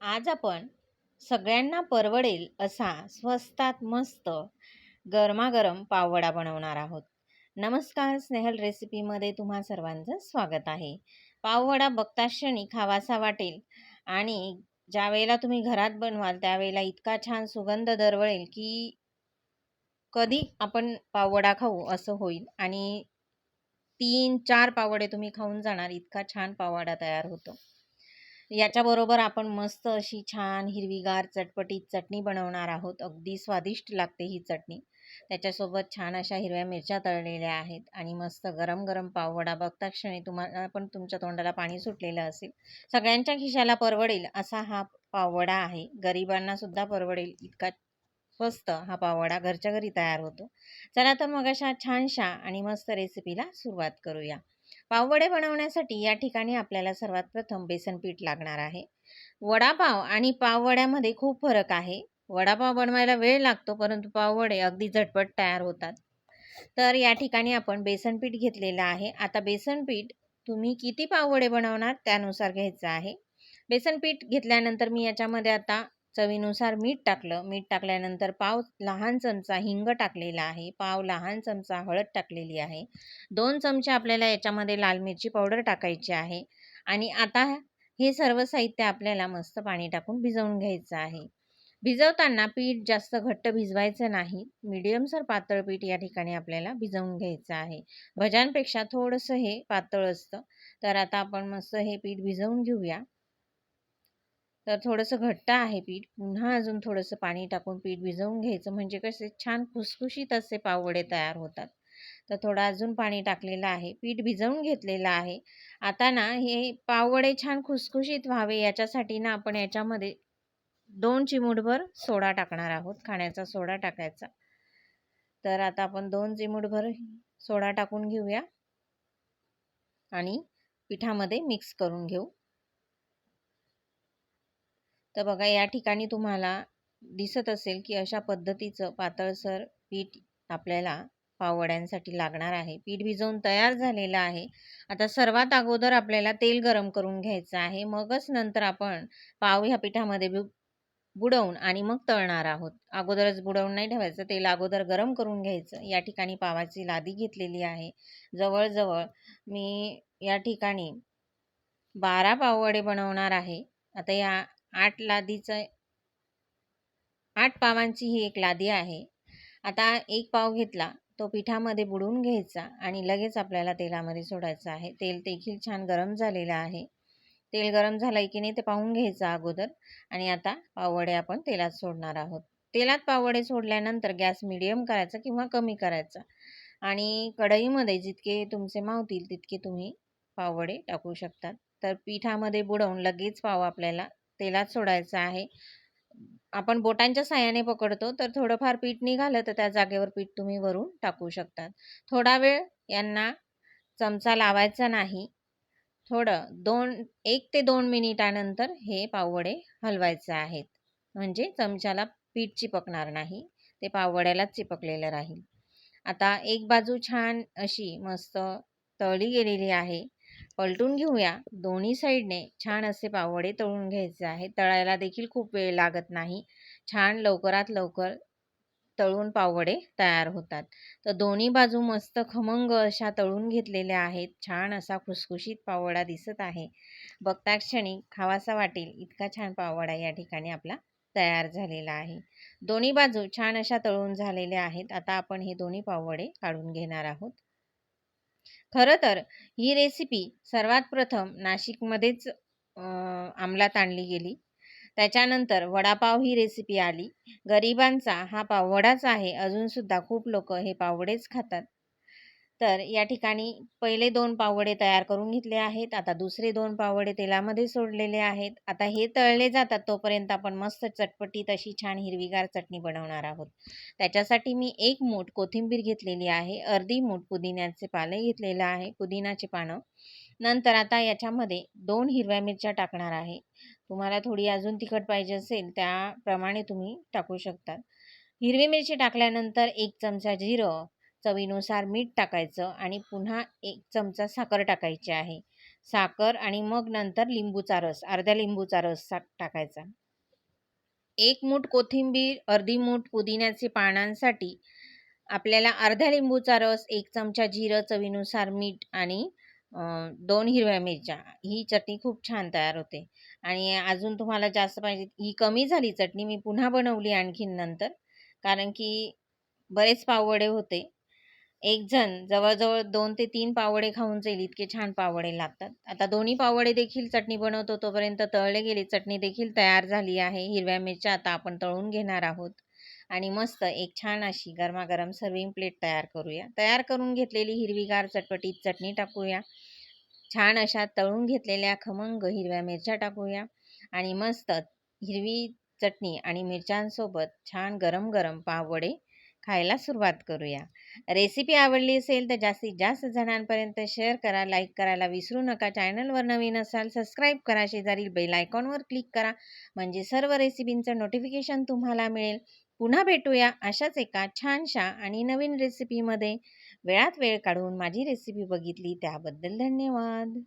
आज आपण सगळ्यांना परवडेल असा स्वस्तात मस्त गरमागरम पाववडा बनवणार आहोत. नमस्कार स्नेहल रेसिपीमध्ये तुम्हा सर्वांचं स्वागत आहे. पाववडा बघता क्षणी खावासा वाटेल आणि ज्या वेळेला तुम्ही घरात बनवाल त्यावेळेला इतका छान सुगंध दरवळेल की कधी आपण पाववडा खाऊ असं होईल आणि तीन चार पावडे तुम्ही खाऊन जाणार इतका छान पाववडा तयार होतो. याच्याबरोबर आपण मस्त अशी छान हिरवीगार चटपटीत चटणी बनवणार आहोत. अगदी स्वादिष्ट लागते ही चटणी. त्याच्यासोबत छान अशा हिरव्या मिरच्या तळलेल्या आहेत आणि मस्त गरम गरम पाववडा बघता क्षणी तुम्हाला पण तुमच्या तोंडाला पाणी सुटलेलं असेल. सगळ्यांच्या खिशाला परवडेल असा हा पाववडा आहे. गरिबांना सुद्धा परवडेल इतका स्वस्त हा पाववडा घरच्या घरी तयार होतो. चला तर मग अशा छानशा आणि मस्त रेसिपीला सुरुवात करूया. पाववडे बनवण्यासाठी या ठिकाणी आपल्याला सर्वात प्रथम बेसन पीठ लागणार आहे. वडापाव आणि पाववड्यामध्ये खूप फरक आहे. वडापाव बनवायला वेळ लागतो परंतु पाववडे अगदी झटपट तयार होतात. तर या ठिकाणी आपण बेसन पीठ घेतलेलं आहे. आता बेसन पीठ तुम्ही किती पाववडे बनवणार त्यानुसार घ्यायचं आहे. बेसन पीठ घेतल्यानंतर मी याच्यामध्ये आता चवीनुसार मीठ टाकलं. मीठ टाकल्यानंतर पाव लहान चमचा हिंग टाकलेला आहे. पाव लहान चमचा हळद टाकलेली आहे. दोन चमचे आपल्याला याच्यामध्ये लाल मिरची पावडर टाकायची आहे. आणि आता हे सर्व साहित्य आपल्याला मस्त पाणी टाकून भिजवून घ्यायचं आहे. भिजवताना पीठ जास्त घट्ट भिजवायचं नाही. मिडियमसर पातळ पीठ या ठिकाणी आपल्याला भिजवून घ्यायचं आहे. भज्यांपेक्षा थोडंसं हे पातळ असतं. तर आता आपण मस्त हे पीठ भिजवून घेऊया. तर थोडंसं घट्ट आहे पीठ. पुन्हा अजून थोडंसं पाणी टाकून पीठ भिजवून घ्यायचं. म्हणजे कसे छान खुसखुशीत असे पाववडे तयार होतात. तर थोडं अजून पाणी टाकलेलं आहे. पीठ भिजवून घेतलेलं आहे. आता ना हे पाववडे छान खुसखुशीत व्हावे याच्यासाठी ना आपण याच्यामध्ये दोन चिमूटभर सोडा टाकणार आहोत. खाण्याचा सोडा टाकायचा. तर आता आपण दोन चिमूटभर सोडा टाकून घेऊया. आणि पिठामध्ये मिक्स करून घेऊ. तर बघा या ठिकाणी तुम्हाला दिसत असेल की अशा पद्धतीचं पातळसर पीठ आपल्याला पाववड्यांसाठी लागणार आहे. पीठ भिजवून तयार झालेलं आहे. आता सर्वात अगोदर आपल्याला तेल गरम करून घ्यायचं आहे. मगच नंतर आपण पाव ह्या पिठामध्ये बुडवून आणि मग तळणार आहोत. अगोदरच बुडवून नाही ठेवायचं. तेल अगोदर गरम करून घ्यायचं. या ठिकाणी पावाची लादी घेतलेली आहे. जवळजवळ मी या ठिकाणी बारा पाववडे बनवणार आहे. आता या आठ लादीचं आठ पावांची ही एक लादी आहे. आता एक पाव घेतला तो पिठामध्ये बुडवून घ्यायचा आणि लगेच आपल्याला तेलामध्ये सोडायचा आहे. तेल देखील छान गरम झालेलं आहे. तेल गरम झालं की नाही ते पाहून घ्यायचं अगोदर आणि आता पाववडे आपण तेलात सोडणार आहोत. तेलात पाववडे सोडल्यानंतर गॅस मिडियम करायचा किंवा कमी करायचा आणि कढईमध्ये जितके तुमचे मावतील तितके तुम्ही पाववडे टाकू शकतात. तर पिठामध्ये बुडवून लगेच पाव आपल्याला तेलात सोडायचं आहे. आपण बोटांच्या साह्याने पकडतो तर थोडंफार पीठ निघालं तर त्या जागेवर पीठ तुम्ही वरून टाकू शकतात. थोडा वेळ यांना चमचा लावायचा नाही. थोडं दोन एक ते दोन मिनिटानंतर हे पाववडे हलवायचे आहेत. म्हणजे चमच्याला पीठ चिपकणार नाही ते पाववड्यालाच चिपकलेलं राहील. आता एक बाजू छान अशी मस्त तळली गेलेली आहे. पलटून घेऊया. दोन्ही साईडने छान असे पावडे तळून घ्यायचे आहे तळायला देखील खूप वेळ लागत नाही. छान लवकरात लवकर तळून पावडे तयार होतात. तर दोन्ही बाजू मस्त खमंग अशा तळून घेतलेल्या आहेत. छान असा खुसखुशीत पावडा दिसत आहे. बघता क्षणी खावासा वाटेल. इतका छान पावडा या ठिकाणी आपला तयार झालेला आहे. दोन्ही बाजू छान अशा तळून झालेल्या आहेत. आता आपण हे दोन्ही पावडे काढून घेणार आहोत. खरं तर ही रेसिपी सर्वात प्रथम नाशिकमध्येच अंमलात आणली गेली. त्याच्यानंतर वडापाव ही रेसिपी आली. गरिबांचा हा पाववडाच आहे. अजूनसुद्धा खूप लोक हे पाववडेच खातात. तर या ठिकाणी पहिले दोन पावडे तयार करून घेतले आहेत. आता दुसरे दोन पावडे तेलामध्ये सोडलेले आहेत. आता हे तळले जातात तोपर्यंत आपण मस्त चटपटीत अशी छान हिरवीगार चटणी बनवणार आहोत. त्याच्यासाठी मी एक मूठ कोथिंबीर घेतलेली आहे. अर्धी मूठ पुदिन्याचे पाले घेतलेलं आहे पुदिनाचे पानं. नंतर आता याच्यामध्ये दोन हिरव्या मिरच्या टाकणार आहे. तुम्हाला थोडी अजून तिखट पाहिजे असेल त्याप्रमाणे तुम्ही टाकू शकता. हिरवी मिरची टाकल्यानंतर एक चमचा जिरं चवीनुसार मीठ टाकायचं आणि पुन्हा एक चमचा साखर टाकायची आहे. साखर आणि मग नंतर लिंबूचा रस अर्ध्या लिंबूचा रस सा टाकायचा. एक मूठ कोथिंबीर अर्धी मूठ पुदिन्याचे पानांसाठी आपल्याला अर्ध्या लिंबूचा रस एक चमचा जिरं चवीनुसार मीठ आणि दोन हिरव्या मिरच्या. ही चटणी खूप छान तयार होते. आणि अजून तुम्हाला जास्त पाहिजे ही कमी झाली चटणी मी पुन्हा बनवली आणखीन नंतर. कारण की बरेच पाववडे होते. एक जण जवळजवळ दोन ते तीन पावडे खाऊन जाईल इतके छान पावडे लागतात. आता दोन्ही पावडे देखील चटणी बनवतो तोपर्यंत तळले गेले चटणी देखील तयार झाली आहे. हिरव्या मिरच्या आता आपण तळून घेणार आहोत. आणि मस्त एक छान अशी गरमागरम सर्विंग प्लेट तयार करूया. तयार करून घेतलेली हिरवीगार चटपटीत चटणी टाकूया. छान अशा तळून घेतलेल्या खमंग हिरव्या मिरच्या टाकूया. आणि मस्त हिरवी चटणी आणि मिरच्यांसोबत छान गरम गरम पावडे खायला सुरुवात करूया. रेसिपी आवडली असेल तर जास्तीत जास्त जणांपर्यंत शेअर करा लाईक करायला विसरू नका. चॅनलवर नवीन असाल सबस्क्राईब करा. शेजारील बेल आयकॉनवर क्लिक करा. म्हणजे सर्व रेसिपींचं नोटिफिकेशन तुम्हाला मिळेल. पुन्हा भेटूया अशाच एका छानशा आणि नवीन रेसिपीमध्ये. वेळात वेळ काढून माझी रेसिपी बघितली त्याबद्दल धन्यवाद.